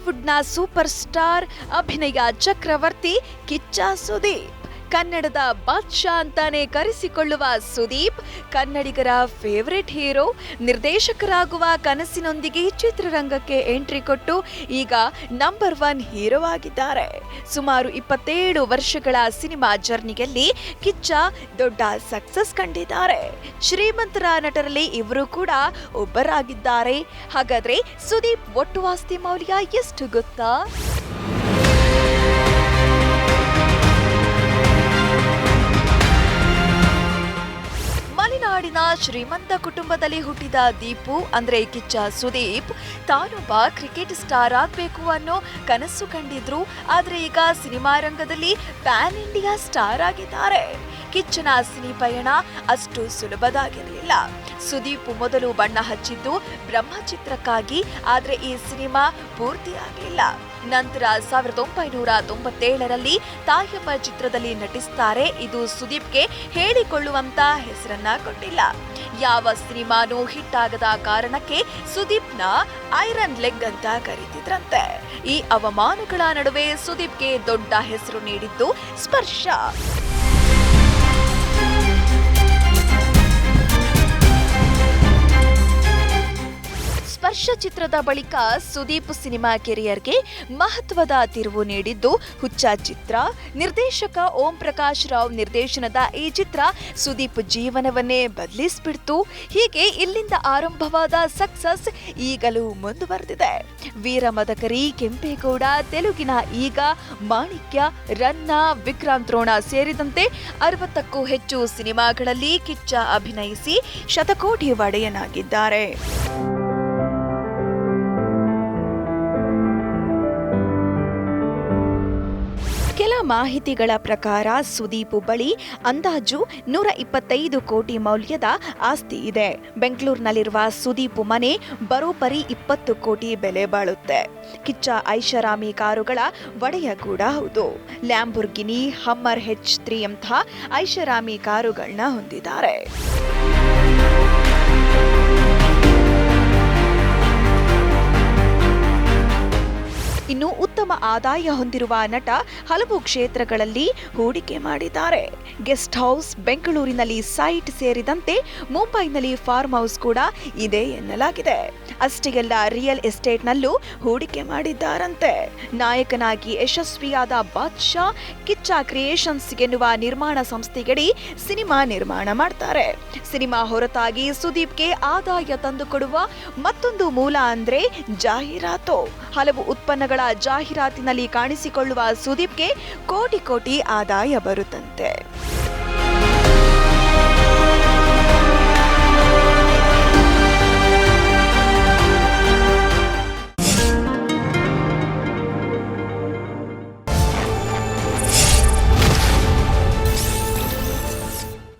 ಬಾಲಿವುಡ್ನ super star ಅಭಿನಯ ಚಕ್ರವರ್ತಿ ಕಿಚ್ಚ ಸುದೀಪ್ ಕನ್ನಡದ ಬಾದ್ಶಾ ಅಂತಾನೆ ಕರೆಸಿಕೊಳ್ಳುವ ಸುದೀಪ್, ಕನ್ನಡಿಗರ ಫೇವರೆಟ್ ಹೀರೋ ನಿರ್ದೇಶಕರಾಗುವ ಕನಸಿನೊಂದಿಗೆ ಚಿತ್ರರಂಗಕ್ಕೆ ಎಂಟ್ರಿ ಕೊಟ್ಟು ಈಗ ನಂಬರ್ ಒನ್ ಹೀರೋ ಆಗಿದ್ದಾರೆ. ಸುಮಾರು ಇಪ್ಪತ್ತೇಳು ವರ್ಷಗಳ ಸಿನಿಮಾ ಜರ್ನಿಯಲ್ಲಿ ಕಿಚ್ಚ ದೊಡ್ಡ ಸಕ್ಸಸ್ ಕಂಡಿದ್ದಾರೆ. ಶ್ರೀಮಂತರ ನಟರಲ್ಲಿ ಇವರು ಕೂಡ ಒಬ್ಬರಾಗಿದ್ದಾರೆ. ಹಾಗಾದ್ರೆ ಸುದೀಪ್ ಒಟ್ಟು ಆಸ್ತಿ ಮೌಲ್ಯ ಎಷ್ಟು ಗೊತ್ತಾ? ಮಲೆನಾಡಿನ ಶ್ರೀಮಂತ ಕುಟುಂಬದಲ್ಲಿ ಹುಟ್ಟಿದ ದೀಪು, ಅಂದ್ರೆ ಕಿಚ್ಚ ಸುದೀಪ್, ತಾನೊಬ್ಬ ಕ್ರಿಕೆಟ್ ಸ್ಟಾರ್ ಆಗಬೇಕು ಅನ್ನೋ ಕನಸು ಕಂಡಿದ್ರು. ಆದ್ರೆ ಈಗ ಸಿನಿಮಾ ರಂಗದಲ್ಲಿ ಪ್ಯಾನ್ ಇಂಡಿಯಾ ಸ್ಟಾರ್ ಆಗಿದ್ದಾರೆ. ಕಿಚ್ಚನ ಸಿನಿ ಪಯಣ ಅಷ್ಟು ಸುಲಭದಾಗಿರಲಿಲ್ಲ. ಸುದೀಪ್ ಮೊದಲು ಬಣ್ಣ ಹಚ್ಚಿದ್ದು ಬ್ರಹ್ಮಚಿತ್ರಕ್ಕಾಗಿ, ಆದರೆ ಈ ಸಿನಿಮಾ ಪೂರ್ತಿ ಆಗಲಿಲ್ಲ ನಂತರ ಸಾವಿರದ ಒಂಬೈನೂರ ತೊಂಬತ್ತೇಳರಲ್ಲಿ ತಾಯಮ್ಮ ಚಿತ್ರದಲ್ಲಿ ನಟಿಸ್ತಾರೆ, ಇದು ಸುದೀಪ್ಗೆ ಹೇಳಿಕೊಳ್ಳುವಂತ ಹೆಸರನ್ನ ಕೊಟ್ಟಿಲ್ಲ. ಯಾವ ಸಿನಿಮಾನೂ ಹಿಟ್ ಆಗದ ಕಾರಣಕ್ಕೆ ಸುದೀಪ್ನ ಐರನ್ ಲೆಗ್ ಅಂತ ಕರೀತಿದ್ರಂತೆ. ಈ ಅವಮಾನಗಳ ನಡುವೆ ಸುದೀಪ್ಗೆ ದೊಡ್ಡ ಹೆಸರು ನೀಡಿದ್ದು ಸ್ಪರ್ಶ. ಚಿತ್ರದ ಬಳಿಕ ಸುದೀಪ್ ಸಿನಿಮಾ ಕೆರಿಯರ್ಗೆ ಮಹತ್ವದ ತಿರುವು ನೀಡಿದ್ದು ಹುಚ್ಚ ಚಿತ್ರ. ನಿರ್ದೇಶಕ ಓಂ ಪ್ರಕಾಶ್ ರಾವ್ ನಿರ್ದೇಶನದ ಈ ಚಿತ್ರ ಸುದೀಪ್ ಜೀವನವನ್ನೇ ಬದಲಿಸ್ಬಿಡ್ತು. ಹೀಗೆ ಇಲ್ಲಿಂದ ಆರಂಭವಾದ ಸಕ್ಸಸ್ ಈಗಲೂ ಮುಂದುವರೆದಿದೆ. ವೀರ ಮದಕರಿ ಕೆಂಪೇಗೌಡ, ತೆಲುಗಿನ ಈಗ, ಮಾಣಿಕ್ಯ, ರನ್ನ, ವಿಕ್ರಾಂತ್ ರೋಣ ಸೇರಿದಂತೆ ಅರವತ್ತಕ್ಕೂ ಹೆಚ್ಚು ಸಿನಿಮಾಗಳಲ್ಲಿ ಕಿಚ್ಚ ಅಭಿನಯಿಸಿ ಶತಕೋಟಿ ಒಡೆಯನಾಗಿದ್ದಾರೆ. ಮಾಹಿತಿಗಳ ಪ್ರಕಾರ ಸುದೀಪ್ ಬಳಿ ಅಂದಾಜು ನೂರ ಇಪ್ಪತ್ತೈದು ಕೋಟಿ ಮೌಲ್ಯದ ಆಸ್ತಿ ಇದೆ. ಬೆಂಗಳೂರಿನಲ್ಲಿರುವ ಸುದೀಪ್ ಮನೆ ಬರೋಬ್ಬರಿ ಇಪ್ಪತ್ತು ಕೋಟಿ ಬೆಲೆ ಬಾಳುತ್ತೆ. ಕಿಚ್ಚ ಐಷಾರಾಮಿ ಕಾರುಗಳ ಒಡೆಯ ಕೂಡ ಹೌದು. ಲ್ಯಾಂಬುರ್ಗಿನಿ, ಹಮ್ಮರ್ ಹೆಚ್ ತ್ರೀ ಅಂತ ಐಷಾರಾಮಿ ಕಾರುಗಳನ್ನ ಹೊಂದಿದ್ದಾರೆ. ಇನ್ನು ಉತ್ತಮ ಆದಾಯ ಹೊಂದಿರುವ ನಟ ಹಲವು ಕ್ಷೇತ್ರಗಳಲ್ಲಿ ಹೂಡಿಕೆ ಮಾಡಿದ್ದಾರೆ. ಗೆಸ್ಟ್ ಹೌಸ್ ಬೆಂಗಳೂರಿನಲ್ಲಿ ಸೈಟ್ ಸೇರಿದಂತೆ ಮುಂಬೈನಲ್ಲಿ ಫಾರ್ಮ್ ಹೌಸ್ ಕೂಡ ಇದೆ ಎನ್ನಲಾಗಿದೆ. ಅಷ್ಟಿಗೆಲ್ಲ ರಿಯಲ್ ಎಸ್ಟೇಟ್ನಲ್ಲೂ ಹೂಡಿಕೆ ಮಾಡಿದ್ದಾರಂತೆ. ನಾಯಕನಾಗಿ ಯಶಸ್ವಿಯಾದ ಬಾದ್ಶಾ, ಕಿಚ್ಚ ಕ್ರಿಯೇಷನ್ಸ್ ಎನ್ನುವ ನಿರ್ಮಾಣ ಸಂಸ್ಥೆಗಡಿ ಸಿನಿಮಾ ನಿರ್ಮಾಣ ಮಾಡ್ತಾರೆ. ಸಿನಿಮಾ ಹೊರತಾಗಿ ಸುದೀಪ್ಗೆ ಆದಾಯ ತಂದುಕೊಡುವ ಮತ್ತೊಂದು ಮೂಲ ಅಂದ್ರೆ ಜಾಹೀರಾತು. ಹಲವು ಉತ್ಪನ್ನಗಳ ಜಾಹೀರಾತಿನಲ್ಲಿ ಕಾಣಿಸಿಕೊಳ್ಳುವ ಸುದೀಪ್ಗೆ ಕೋಟಿ ಕೋಟಿ ಆದಾಯ ಬರುತ್ತಂತೆ.